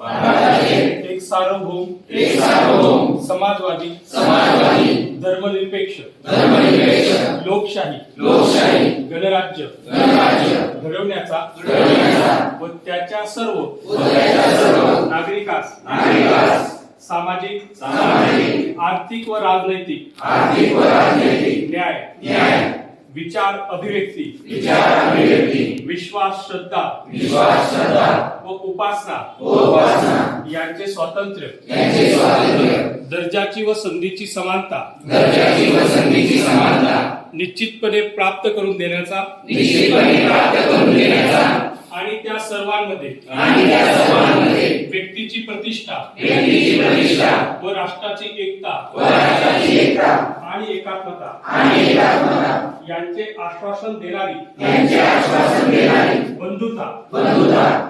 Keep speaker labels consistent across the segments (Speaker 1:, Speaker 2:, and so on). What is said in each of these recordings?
Speaker 1: भारताचे एक सार्वभौम
Speaker 2: एक सार्वभौम
Speaker 1: समाजवादी
Speaker 2: समाजवादी
Speaker 1: धर्मनिरपेक्ष
Speaker 2: धर्मनिरपेक्ष
Speaker 1: लोकशाही
Speaker 2: लोकशाही
Speaker 1: गणराज्य
Speaker 2: गणराज्य
Speaker 1: घडवण्याचा
Speaker 2: घडवण्याचा
Speaker 1: व त्याच्या सर्व
Speaker 2: व त्याच्या सर्व
Speaker 1: नागरिकास
Speaker 2: नागरिकास
Speaker 1: सामाजिक
Speaker 2: सामाजिक
Speaker 1: आर्थिक व राजनैतिक
Speaker 2: आर्थिक व राजनैतिक
Speaker 1: न्याय
Speaker 2: न्याय
Speaker 1: विचार अभिव्यक्ती
Speaker 2: विचार अभिव्यक्ती
Speaker 1: विश्वास श्रद्धा
Speaker 2: विश्वास श्रद्धा
Speaker 1: व उपासना. यांचे स्वातंत्र्य.
Speaker 2: यांचे स्वातंत्र्य.
Speaker 1: दर्जाची व संधीची समानता.
Speaker 2: दर्जाची व संधीची समानता.
Speaker 1: निश्चितपणे प्राप्त करून देण्याचा.
Speaker 2: निश्चितपणे प्राप्त करून देण्याचा.
Speaker 1: आणि त्या सर्वांमध्ये.
Speaker 2: आणि त्या सर्वांमध्ये.
Speaker 1: व्यक्तीची प्रतिष्ठा.
Speaker 2: व्यक्तीची प्रतिष्ठा.
Speaker 1: व राष्ट्राची एकता.
Speaker 2: व राष्ट्राची एकता.
Speaker 1: आणि एकात्मता.
Speaker 2: आणि एकात्मता.
Speaker 1: यांचे आश्वासन देणारी.
Speaker 2: यांचे आश्वासन देणारी.
Speaker 1: बंधुता.
Speaker 2: बंधुता.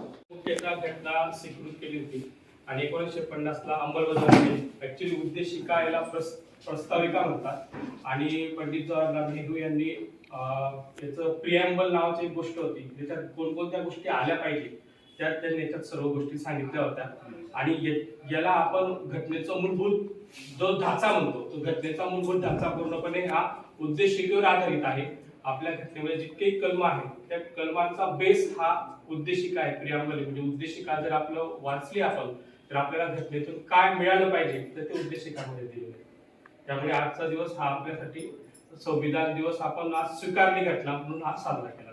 Speaker 1: मुख्यतः घटना स्वीकृत केली होती. आणि एकोणीसशे पन्नास ला अंमलबजावणी. केली ऍक्च्युली उद्देशिका याला प्रस- प्रस्ताविका म्हणतात आणि पंडित जवाहरलाल नेहरू यांनी अं, याचं प्रियांबल नावाची एक गोष्ट होती. ज्याच्यात कोणकोणत्या गोष्टी आल्या पाहिजे त्यात त्यांनी याच्यात सर्व गोष्टी सांगितल्या होत्या. आणि याला आपण घटनेचा मूलभूत जो ढाचा म्हणतो तो घटनेचा मूलभूत ढाचा पूर्णपणे हा उद्देशिकेवर आधारित आहे. आपल्या घटनेमध्ये जितके कलम आहेत त्या कलमांचा बेस हा उद्देशिका आहे प्रियांबल म्हणजे उद्देशिका जर आपलं वाचली आपण तर आपल्याला घटनेतून काय मिळालं पाहिजे तर ते उद्देशिकामध्ये दिलेलं आहे. त्यामुळे आजचा दिवस हा आपल्यासाठी संविधान दिवस आपण आज स्वीकारली घटना म्हणून आज साजरा केला.